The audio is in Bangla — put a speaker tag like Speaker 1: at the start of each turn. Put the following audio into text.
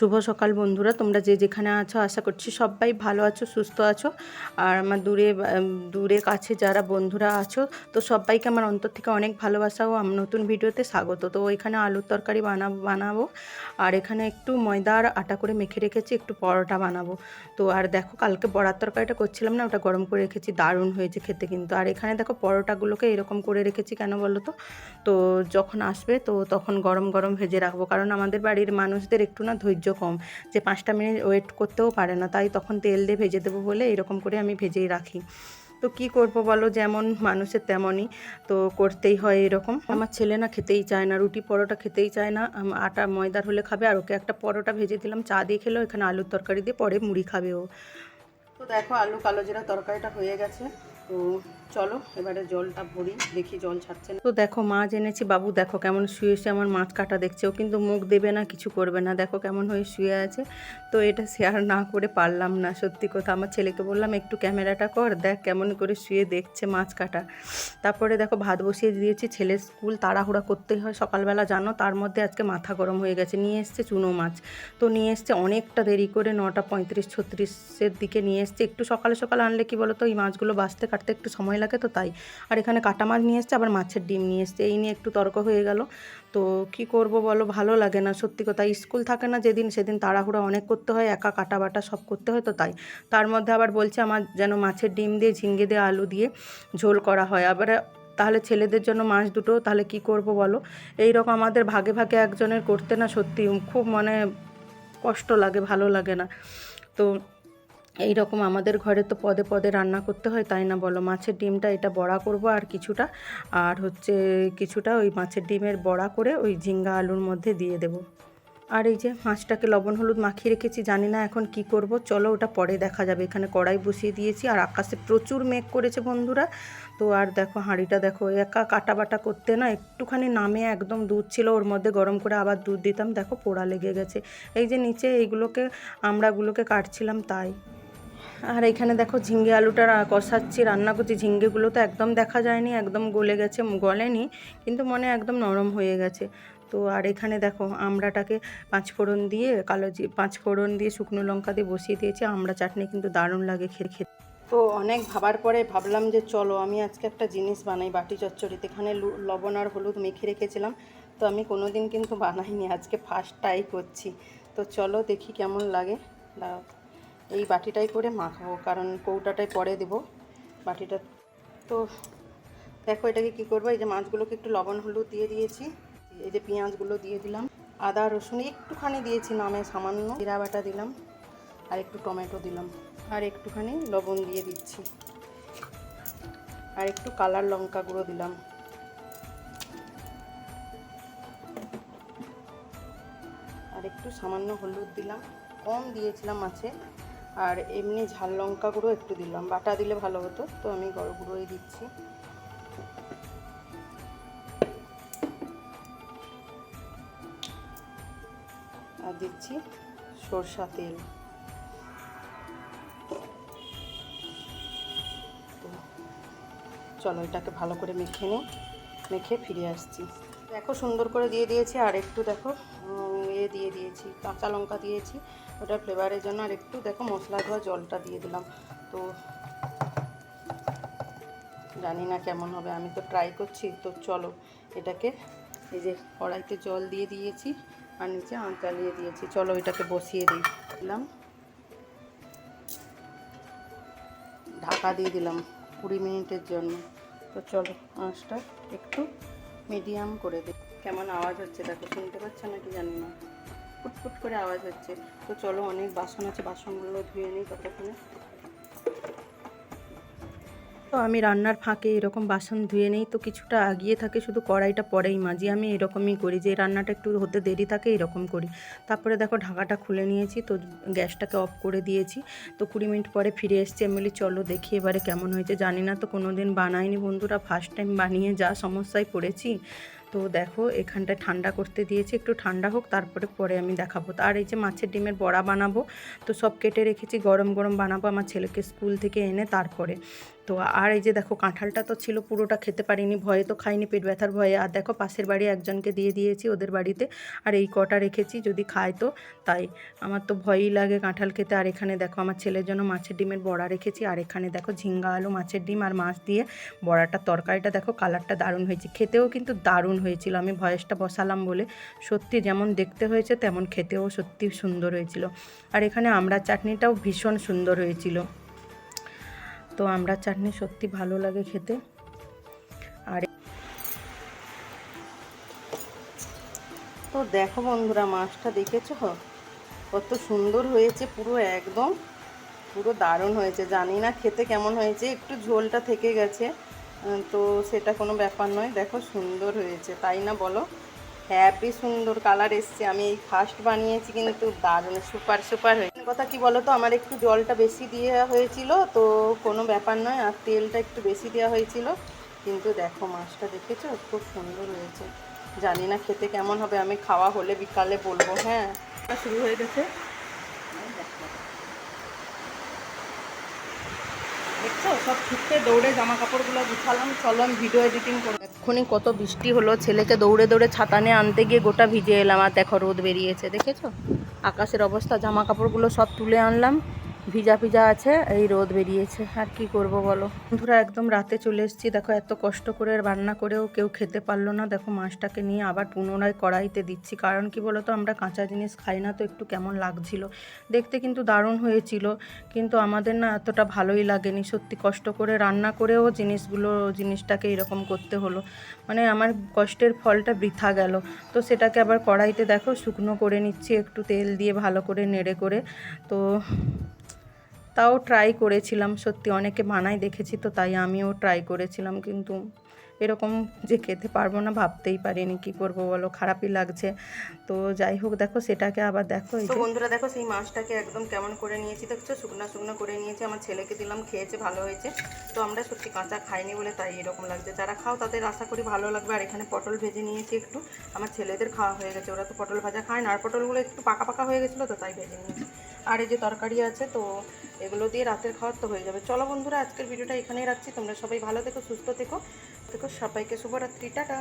Speaker 1: শুভ সকাল বন্ধুরা। তোমরা যে যেখানে আছো, আশা করছি সবাই ভালো আছো, সুস্থ আছো। আর আমার দূরে দূরে কাছে যারা বন্ধুরা আছো, তো সবাইকে আমার অন্তর থেকে অনেক ভালোবাসা ও নতুন ভিডিওতে স্বাগত। তো এখানে আলুর তরকারি বানাবো বানাবো। আর এখানে একটু ময়দা আর আটা করে মেখে রেখেছি, একটু পরোটা বানাবো। তো আর দেখো, কালকে বড়ার তরকারিটা করছিলাম না, ওটা গরম করে রেখেছি, দারুণ হয়েছে খেতে কিন্তু। আর এখানে দেখো, পরোটাগুলোকে এরকম করে রেখেছি কেন বলো তো? তো যখন আসবে, তো তখন গরম গরম ভেজে রাখব। কারণ আমাদের বাড়ির মানুষদের একটু না ধৈর্য কম, যে পাঁচটা মিনিট ওয়েট করতেও পারে না, তাই তখন তেল দিয়ে ভেজে দেবো বলে এরকম করে আমি ভেজেই রাখি। তো কি করব বলো? যেমন মানুষের তেমনই, তো করতেই হয় এরকম। আমার ছেলে না খেতেই চায় না, রুটি পরোটা খেতেই চায় না আটা ময়দার হলে খাবে আর ওকে একটা পরোটা ভেজে দিলাম, চা দিয়ে খেলো, এখানে আলুর তরকারি দিয়ে পরে মুড়ি খাবে ও। তো দেখো আলু কালো জিরা তরকারিটা হয়ে গেছে, তো চলো, এবারে জলটা ভরি, দেখি জল ছাড়ছে না। তো দেখো মাছ এনেছি বাবু দেখো কেমন শুয়ে শুয়ে আমার মাছ কাটা দেখছে। ও কিন্তু মুখ দেবে না, কিছু করবে না। দেখো কেমন হয়ে শুয়ে আছে। তো এটা শেয়ার না করে পারলাম না, সত্যি কথা। আমার ছেলেকে বললাম, একটু ক্যামেরাটা কর, দেখ কেমন করে শুয়ে দেখছে মাছ কাটা। তারপরে দেখো, ভাত বসিয়ে দিয়েছি। ছেলের স্কুল তাড়াহুড়া করতেই হয় সকালবেলা, জানো? তার মধ্যে আজকে মাথা গরম হয়ে গেছে। নিয়ে এসছে চুনো মাছ। তো নিয়ে এসছে অনেকটা দেরি করে, নটা পঁয়ত্রিশ, ছত্রিশের দিকে নিয়ে এসছে। একটু সকালে সকালে আনলে কি বলো তো এই মাছগুলো বাঁচতে কাটতে একটু সময় লাগে তো তাই। আর এখানে কাটা মাছ নিয়ে এসছে, আবার মাছের ডিম নিয়ে এসছে। এই নিয়ে একটু তর্ক হয়ে গেল। তো কি করব বলো? ভালো লাগে না। সত্যি কথা, স্কুল থাকে না যেদিন সেদিন তাড়াহুড়া অনেক করতে হয়, একা কাটা বাটা সব করতে হয় তো তাই। তার মধ্যে আবার বলছে, আমার যেন মাছের ডিম দিয়ে, ঝিঙ্গে দিয়ে, আলু দিয়ে ঝোল করা হয়। আবার তাহলে ছেলেদের জন্য মাছ দুটো, তাহলে কি করব বলো? এই রকম আমাদের ভাগে ভাগে একজনের করতে না সত্যি খুব মানে কষ্ট লাগে, ভালো লাগে না। তো এই রকম আমাদের ঘরে তো পদে পদে রান্না করতে হয়, তাই না বলো? মাছের ডিমটা এটা বড়া করব আর কিছুটা। আর হচ্ছে কিছুটা ওই মাছের ডিমের বড়া করে ওই ঝিঙ্গা আলুর মধ্যে দিয়ে দেবো। আর এই যে মাছটাকে লবণ হলুদ মাখিয়ে রেখেছি, জানি না এখন কি করব। চলো ওটা পরে দেখা যাবে। এখানে কড়াই বসিয়ে দিয়েছি আর আকাশে প্রচুর মেঘ করেছে বন্ধুরা। তো আর দেখো হাঁড়িটা দেখো, একা কাটা বাটা করতে না, একটুখানি নামে একদম দুধ ছিল, ওর মধ্যে গরম করে আবার দুধ দিতাম। দেখো পোড়া লেগে গেছে। এই যে নিচে এইগুলোকে, আমড়াগুলোকে কাটছিলাম তাই। আর এখানে দেখো ঝিঙ্গে আলুটা কষাচ্ছি, রান্না করছি। ঝিঙ্গেগুলো তো একদম দেখা যায়নি, একদম গলে গেছে, গলেনি, কিন্তু মনে একদম নরম হয়ে গেছে। তো আর এখানে দেখো আমড়াটাকে পাঁচ ফোড়ন দিয়ে, কালো জি পাঁচ ফোড়ন দিয়ে শুকনো লঙ্কা দিয়ে বসিয়ে দিয়েছি। আমড়া চাটনি কিন্তু দারুণ লাগে খেয়ে খেতে। তো অনেক ভাবার পরে ভাবলাম যে চলো, আমি আজকে একটা জিনিস বানাই বাটি চচ্চড়িতে। এখানে লবণ আর হলুদ মেখে রেখেছিলাম, তো আমি কোনো দিন কিন্তু বানাইনি। আজকে ফার্স্ট ট্রাই করছি। তো চলো দেখি কেমন লাগে। দাঁড়াও। এই বাটিটাই করে মাখাবো, কারণ কৌটাটাই পরে দেবো বাটিটা। তো দেখো এটাকে কি করব, এই যে মাছগুলোকে একটু লবণ হলুদ দিয়ে দিয়েছি, এই যে পেঁয়াজগুলো দিয়ে দিলাম, আদা, রসুন একটুখানি দিয়েছি, নামে সামান্য জিরা বাটা দিলাম, আর একটু টমেটো দিলাম, আর একটুখানি লবণ দিয়ে দিচ্ছি, আর একটু কালার লঙ্কা গুঁড়ো দিলাম। আর একটু সামান্য হলুদ দিলাম, কম দিয়েছিলাম মাছে আর এমনি ঝাল লঙ্কা গুঁড়ো একটু দিলাম। বাটা দিলে ভালো হতো, তো আমি গড় গুঁড়োই দিচ্ছি। আর দিচ্ছি সরষা তেল। চলো এটাকে ভালো করে মেখে নিই মেখে ফিরে আসছি। দেখো সুন্দর করে দিয়ে দিয়েছি, আর একটু দেখো ইয়ে দিয়ে দিয়েছি, কাঁচা লঙ্কা দিয়েছি। ওটা ফ্লেভারের জন্য আর একটু দেখো মশলা ধোয়া জলটা দিয়ে দিলাম। তো জানি না কেমন হবে, আমি তো ট্রাই করছি। তো চলো এটাকে এই যে কড়াইতে জল দিয়ে দিয়েছি আর নিচে আঁচ জ্বালিয়ে দিয়েছি। চলো এটাকে বসিয়ে দিই। দিলাম। ঢাকা দিয়ে দিলাম কুড়ি মিনিটের জন্য। তো চলো আঁচটা একটু মিডিয়াম করে দিই কেমন আওয়াজ হচ্ছে? দেখো, শুনতে পাচ্ছ নাকি জানি না। ফুটফুট করে আওয়াজ হচ্ছে। তো চলো অনেক বাসন আছে, বাসনগুলো ধুয়ে নিই ততক্ষণে। তো আমি রান্নার ফাঁকে এরকম বাসন ধুয়ে নেই, তো কিছুটা আগিয়ে থাকে, শুধু কড়াইটা পরেই মাজি। আমি এরকমই করি, যে রান্নাটা একটু হতে দেরি থাকে এরকম করি। তারপরে দেখো ঢাকাটা খুলে নিয়েছি, তো গ্যাসটাকে অফ করে দিয়েছি। তো কুড়ি মিনিট পরে ফিরে এসছি, আমি বলি চলো দেখি এবারে কেমন হয়েছে। জানি না, তো কোনো দিন বানাইনি বন্ধুরা ফার্স্ট টাইম বানিয়ে যা সমস্যায় পড়েছি। তো দেখো, এখানটায় ঠান্ডা করতে দিয়েছি, একটু ঠান্ডা হোক, তারপরে পরে আমি দেখাবো। তো আর এই যে মাছের ডিমের বড়া বানাবো, তো সব কেটে রেখেছি, গরম গরম বানাবো আমার ছেলেকে স্কুল থেকে এনে তারপরে। তো আর এই যে দেখো, কাঁঠালটা তো ছিল, পুরোটা খেতে পারিনি, ভয়ে তো খাইনি, পেট ব্যথার ভয়ে। আর দেখো, পাশের বাড়ি একজনকে দিয়ে দিয়েছি ওদের বাড়িতে, আর এই কটা রেখেছি, যদি খায় তো। তাই আমার তো ভয়ই লাগে কাঁঠাল খেতে। আর এখানে দেখো, আমার ছেলের জন্য মাছের ডিমের বড়া রেখেছি, আর এখানে দেখো, ঝিঙ্গা আলু, মাছের ডিম আর মাছ দিয়ে বড়াটার তরকারিটা, দেখো, কালারটা দারুণ হয়েছে। খেতেও কিন্তু দারুণ হয়েছিল। আমি ভয়েসটা বসালাম বলে সত্যি যেমন দেখতে হয়েছে, তেমন খেতেও সত্যি সুন্দর হয়েছিল। আর এখানে আমরা চাটনিটাও ভীষণ সুন্দর হয়েছিল। তো আমরা চাটনি সত্যি ভালো লাগে খেতে। আর তো দেখো বন্ধুরা, মাছটা দেখেছ? কত সুন্দর হয়েছে, পুরো একদম। পুরো দারুণ হয়েছে। জানি না খেতে কেমন হয়েছে, একটু ঝোলটা থেকে গেছে। তো সেটা কোনো ব্যাপার নয়। দেখো সুন্দর হয়েছে, তাই না বলো? হ্যাপি সুন্দর কালার এসছে। আমি এই ফার্স্ট বানিয়েছি কিন্তু দারুণ সুপার সুপার হয়েছে। কথা কি বলো তো আমার একটু জলটা বেশি দেওয়া হয়েছিল, তো কোনো ব্যাপার নয়, আর তেলটা একটু বেশি দেওয়া হয়েছিল। কিন্তু দেখো মাছটা দেখেছ? খুব সুন্দর হয়েছে। জানি না খেতে কেমন হবে, আমি খাওয়া হলে বিকালে বলব হ্যাঁ। শুরু হয়ে গেছে। দেখছ? সব ছুটতে দৌড়ে জামা কাপড়গুলো গুছালাম চলো আমি ভিডিও এডিটিং করব এক্ষুনি কত বৃষ্টি হলো, ছেলেকে দৌড়ে দৌড়ে ছাতা নিয়ে আনতে গিয়ে গোটা ভিজে এলাম আর দেখো রোদ বেরিয়েছে, দেখেছ? আকাশের অবস্থা জামা কাপড়গুলো সব তুলে আনলাম। ভিজা ভিজা আছে, এই রোদ বেরিয়েছে। আর কি করব বলো? বন্ধুরা, একদম রাতে চলে এসেছি। দেখো, এত কষ্ট করে রান্না করেও কেউ খেতে পারল না। দেখো, মাছটাকে নিয়ে আবার পুনরায় কড়াইতে দিচ্ছি। কারণ কি বলো তো, আমরা কাঁচা জিনিস খাই না, তো একটু কেমন লাগছিল। দেখতে কিন্তু দারুণ হয়েছিল, কিন্তু আমাদের না এতটা ভালোই লাগেনি। সত্যি কষ্ট করে রান্না করেও জিনিসগুলো, জিনিসটাকে এরকম করতে হলো। মানে আমার কষ্টের ফলটা বৃথা গেল। তো সেটাকে আবার কড়াইতে দেখো, শুকনো করে নিচ্ছি। একটু তেল দিয়ে ভালো করে নেড়ে করে। তো তাও ট্রাই করেছিলাম সত্যি অনেকে বানাই দেখেছি তো তাই আমিও ট্রাই করেছিলাম কিন্তু এরকম যে খেতে পারব না ভাবতেই পারিনি কি করব বলো খারাপই লাগছে। তো যাই হোক দেখো সেটাকে আবার দেখো তো বন্ধুরা দেখো সেই মাছটাকে একদম কেমন করে নিয়েছি দেখছ? শুকনো শুকনো করে নিয়েছি আমার ছেলেকে দিলাম খেয়েছে ভালো হয়েছে। তো আমরা সত্যি কাঁচা খাইনি বলে তাই এরকম লাগছে। যারা খাও তাদের আশা করি ভালো লাগবে। আর এখানে পটল ভেজে নিয়েছি একটু। আমার ছেলেদের খাওয়া হয়ে গেছে ওরা তো পটল ভাজা খায় না। আর পটলগুলো একটু পাকা পাকা হয়ে গেছিল তো তাই ভেজে নিয়েছি। আর এই যে তরকারি আছে তো এগুলো দিয়ে রাতের খাওয়ার তো হয়ে যাবে। চলো বন্ধুরা, আজকের ভিডিওটা এখানেই রাখছি। তোমরা সবাই ভালো থেকো, সুস্থ থেকো। থেকো সবাইকে শুভরাত্রি, টাটা।